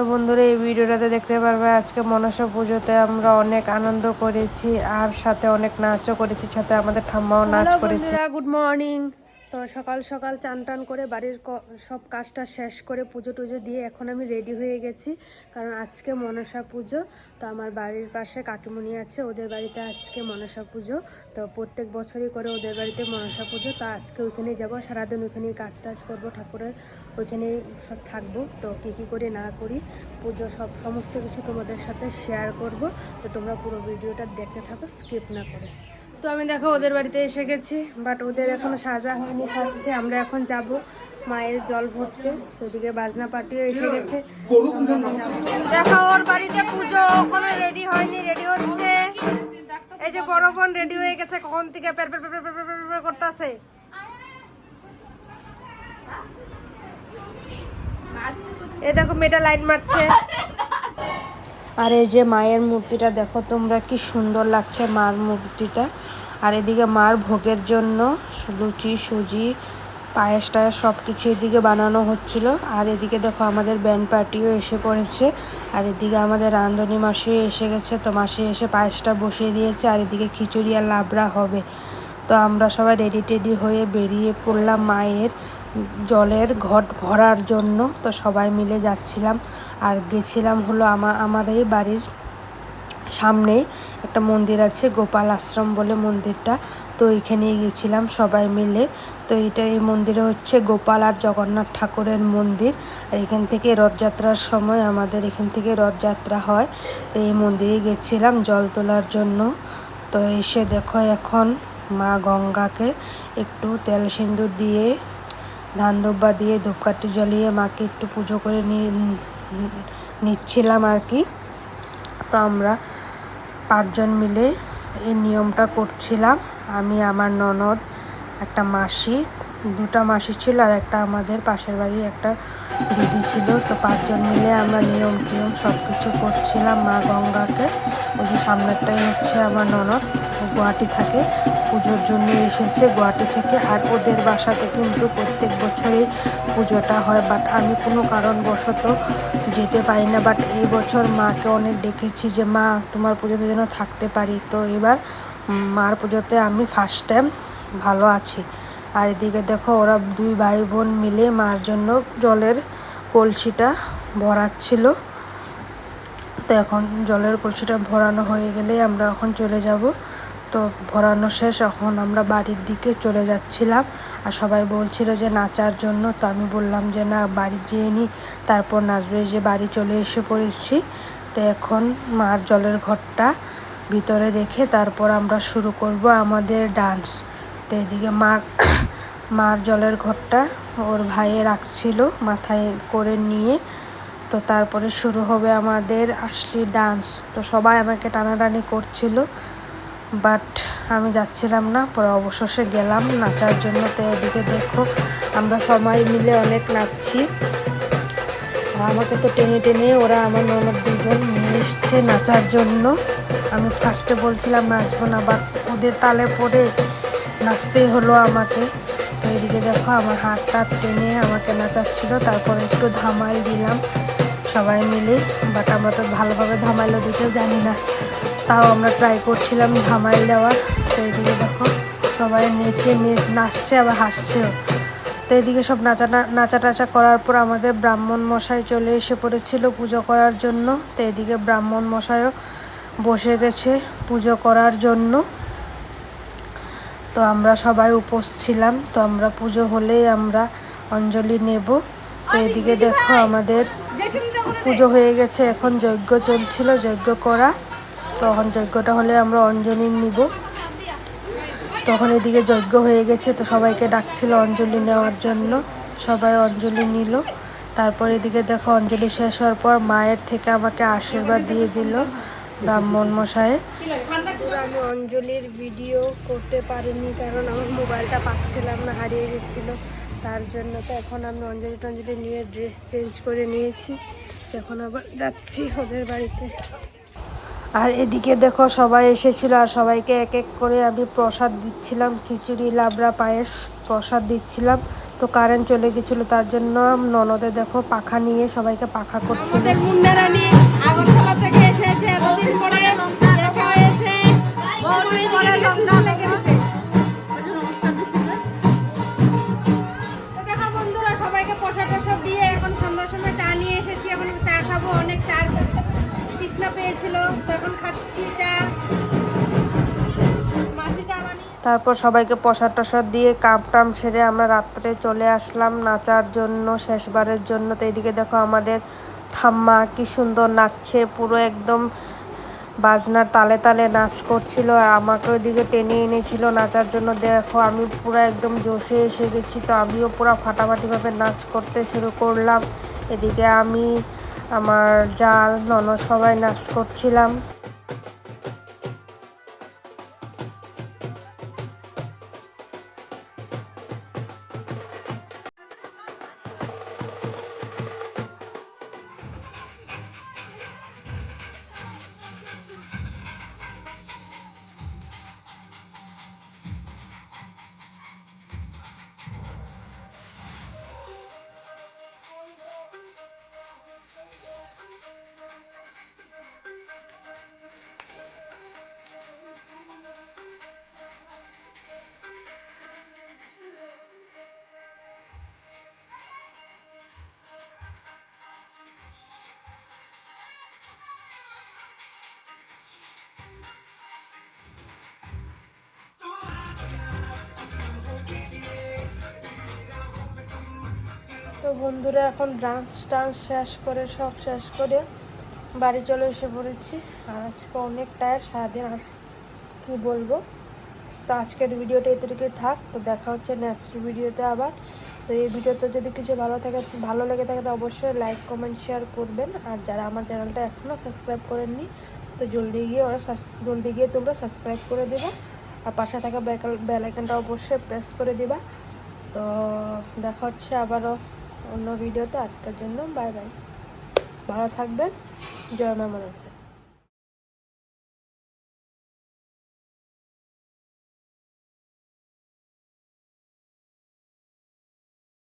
তো বন্ধুরা এই ভিডিওটাতে দেখতে পারবে আজকে মনসা পুজোতে আমরা অনেক আনন্দ করেছি আর সাথে অনেক নাচও করেছি সাথে আমাদের ঠাম্মাও নাচ করেছে। গুড মর্নিং তো সকাল সকাল চান টান করে বাড়ির সব কাজটা শেষ করে পুজো টুজো দিয়ে এখন আমি রেডি হয়ে গেছি। কারণ আজকে মনসা পুজো, তো আমার বাড়ির পাশে কাকিমুনি আছে, ওদের বাড়িতে আজকে মনসা পুজো। তো প্রত্যেক বছরই করে ওদের বাড়িতে মনসা পুজো, তো আজকে ওইখানেই যাব। সারাদিন ওইখানেই কাজ টাজ করব, ঠাকুরের ওইখানেই সব থাকব। তো কী কী করে না করি, পুজো সব সমস্ত কিছু তোমাদের সাথে শেয়ার করব। তো তোমরা পুরো ভিডিওটা দেখতে থাকো স্কিপ না করে। তো আমি দেখো ওদের বাড়িতে এসে গেছি বাট ওদের এখনও সাজা হয়নি সাজছে আমরা এখন যাব মায়ের জল ভরতে। তো ওদিকে বাজনা পার্টিও এসে গেছে। দেখো ওর বাড়িতে পুজো, ওখানে রেডি হয়নি রেডি হচ্ছে। এই যে বড় বোন রেডি হয়ে গেছে, কখন থেকে পের পের পের পের করতেছে? এই দেখো মেয়েটা লাইট মারছে। আর এই যে মায়ের মূর্তিটা, দেখো তোমরা কি সুন্দর লাগছে মার মূর্তিটা। আর এদিকে মার ভোগের জন্য লুচি, সুজি, পায়েস টায়েস সব কিছু এদিকে বানানো হচ্ছিল। আর এদিকে দেখো আমাদের ব্যান্ড পার্টিও এসে পড়েছে। আর এদিকে আমাদের রান্ধনি মাসি এসে গেছে, তো মাসি এসে পায়েসটা বসিয়ে দিয়েছে। আর এদিকে খিচুড়ি আর লাবড়া হবে। তো আমরা সবাই রেডি টেডি হয়ে বেরিয়ে পড়লাম মায়ের জলের ঘট ভরার জন্য। তো সবাই মিলে যাচ্ছিলাম। আর গেছিলাম হলো আমা আমাদের বাড়ির সামনে একটা মন্দির আছে, গোপাল আশ্রম বলে মন্দিরটা। তো ওইখানেই গেছিলাম সবাই মিলে। তো এটা এই মন্দিরে হচ্ছে গোপাল আর জগন্নাথ ঠাকুরের মন্দির। আর এখান থেকে রথযাত্রার সময় আমাদের এখান থেকে রথযাত্রা হয়। তো এই মন্দিরে গেছিলাম জল তোলার জন্য। তো এসে দেখো এখন মা গঙ্গাকে একটু তেল সিন্দুর দিয়ে, ধান দিয়ে, ধূপকাঠি জ্বলিয়ে মাকে একটু পুজো করে নিয়ে নিচ্ছিলাম আর কি। তো আমরা পাঁচজন মিলে এই নিয়মটা করছিলাম। আমি, আমার ননদ, একটা মাসি, দুটা মাসি ছিল আর একটা আমাদের পাশের বাড়ির একটা দিদি ছিল। তো পাঁচজন মিলে আমরা নিয়ম টিয়ম সব কিছু করছিলাম মা গঙ্গাকে। ওই যে সামনেরটাই হচ্ছে আমার ননদ গুয়াহাটি থাকে। পুজোর জন্য এসেছে গুয়াহাটি থেকে। আর ওদের বাসাতে কিন্তু প্রত্যেক বছরই পুজোটা হয় বাট আমি কোনো কারণবশত যেতে পারি না। বাট এই বছর মাকে অনেক ডেকেছি যে, মা, তোমার পুজোতে যেন থাকতে পারি। তো এবার মার পুজোতে আমি ফার্স্ট টাইম ভালো আছি। আর এদিকে দেখো ওরা দুই ভাই বোন মিলে মার জন্য জলের কলসিটা ভরাচ্ছিল। তো এখন জলের কলসিটা ভরানো হয়ে গেলে আমরা এখন চলে যাব। তো ভরানো শেষ, এখন আমরা বাড়ির দিকে চলে যাচ্ছিলাম। আর সবাই বলছিল যে, নাচার জন্য। তো আমি বললাম যে, না, বাড়ি যেয়ে নিই তারপর নাচবে যে বাড়ি চলে এসে পড়েছি। তো এখন মার জলের ঘরটা ভিতরে রেখে তারপর আমরা শুরু করব আমাদের ডান্স। তো এদিকে মার মার জলের ঘরটা ওর ভাইয়ে রাখছিল, মাথায় করে নিয়ে। তো তারপরে শুরু হবে আমাদের আসলি ডান্স। তো সবাই আমাকে টানাটানি করছিল। বাট আমি যাচ্ছিলাম না, পরে অবশেষে গেলাম। নাচার জন্য তো এদিকে দেখো, আমরা সবাই মিলে অনেক নাচছি। আমাকে তো টেনে টেনে ওরা আমার ননদ দুজন নিয়ে এসছে নাচার জন্য। আমি ফার্স্টে বলছিলাম, নাচবো না বাট ওদের তালে পড়ে নাচতেই হলো আমাকে। তো এদিকে দেখো, আমার হাতটা টেনে আমাকে নাচাচ্ছিল, তারপরে একটু ধামাল দিলাম সবাই মিলে। বাট আমরা তো ভালোভাবে ধামাইলো দিতে জানি না। তাও আমরা ট্রাই করছিলাম ধামাইল দেওয়ার। তো এদিকে দেখো সবাই নেচে নাচছে আবার হাসছেও। তো এদিকে সব নাচা নাচা টাচা করার পর আমাদের ব্রাহ্মণ মশাই চলে এসে পড়েছিল পুজো করার জন্য। তো এদিকে ব্রাহ্মণ মশাইও বসে গেছে পুজো করার জন্য। তো আমরা সবাই উপোস ছিলাম। তো আমরা পুজো হলেই আমরা অঞ্জলি নেব। তো এদিকে দেখো আমাদের পুজো হয়ে গেছে এখন যজ্ঞ চলছিল যজ্ঞ করা। তখন যজ্ঞটা হলে আমরা অঞ্জলি নিব। তখন এদিকে যজ্ঞ হয়ে গেছে, তো সবাইকে ডাকছিল অঞ্জলি নেওয়ার জন্য। সবাই অঞ্জলি নিল। তারপর এদিকে দেখো অঞ্জলি শেষ হওয়ার পর মায়ের থেকে আমাকে আশীর্বাদ দিয়ে দিল ব্রাহ্মণ মশাই। আমি অঞ্জলির ভিডিও করতে পারিনি, কারণ আমার মোবাইলটা পাচ্ছিলাম না, হারিয়ে গেছিল। তার জন্য তো এখন আমি অঞ্জলি টঞ্জলি নিয়ে ড্রেস চেঞ্জ করে নিয়েছি। এখন আবার যাচ্ছি ওদের বাড়িতে। আর এদিকে দেখো সবাই এসেছিল আর সবাইকে এক এক করে আমি প্রসাদ দিচ্ছিলাম খিচুড়ি লাবড়া পায়েস প্রসাদ দিচ্ছিলাম। তো কারেন্ট চলে গেছিল তার জন্য ননদে দেখো পাখা নিয়ে সবাইকে পাখা করছিল। আমাদের মুন্না থেকে এসেছে পরে দেখা হয়েছে। তারপর সবাইকে প্রসাদ টসাদ দিয়ে কাপ টাম সেরে আমরা রাত্রে চলে আসলাম নাচার জন্য, শেষবারের জন্য। তো এদিকে দেখো আমাদের ঠাম্মা কি সুন্দর নাচছে, পুরো একদম বাজনার তালে তালে নাচ করছিল। আর আমাকে ওইদিকে টেনে এনেছিল নাচার জন্য। দেখো আমি পুরো একদম জোশে এসে গেছি, তো আমিও পুরো ফাটাফাটিভাবে নাচ করতে শুরু করলাম। এদিকে আমি, আমার জাল, ননদ সবাই নাচ করছিলাম। তো বন্ধুরা, এখন ডান্স টান্স শেষ করে, সব শেষ করে বাড়ি চলে এসে পড়েছি। আর আজকে অনেক টায়ার সারাদিন আস কী বলব? তো আজকের ভিডিওটা এতটুকুই থাক। তো দেখা হচ্ছে নেক্সট ভিডিওতে আবার। তো এই ভিডিওতে যদি কিছু ভালো থাকে, ভালো লেগে থাকে, তো অবশ্যই লাইক কমেন্ট শেয়ার করবেন। আর যারা আমার চ্যানেলটা এখনও সাবস্ক্রাইব করেননি, তো জলদি গিয়ে ওরা জলদি গিয়ে তোমরা সাবস্ক্রাইব করে দেবা। আর পাশে থাকা বেল আইকনটা অবশ্যই প্রেস করে দিবা। তো দেখা হচ্ছে আবারও। অন্য ভিডিওতে আজকের জন্য বাই বাই। ভালো থাকবেন জয় মা মানুষ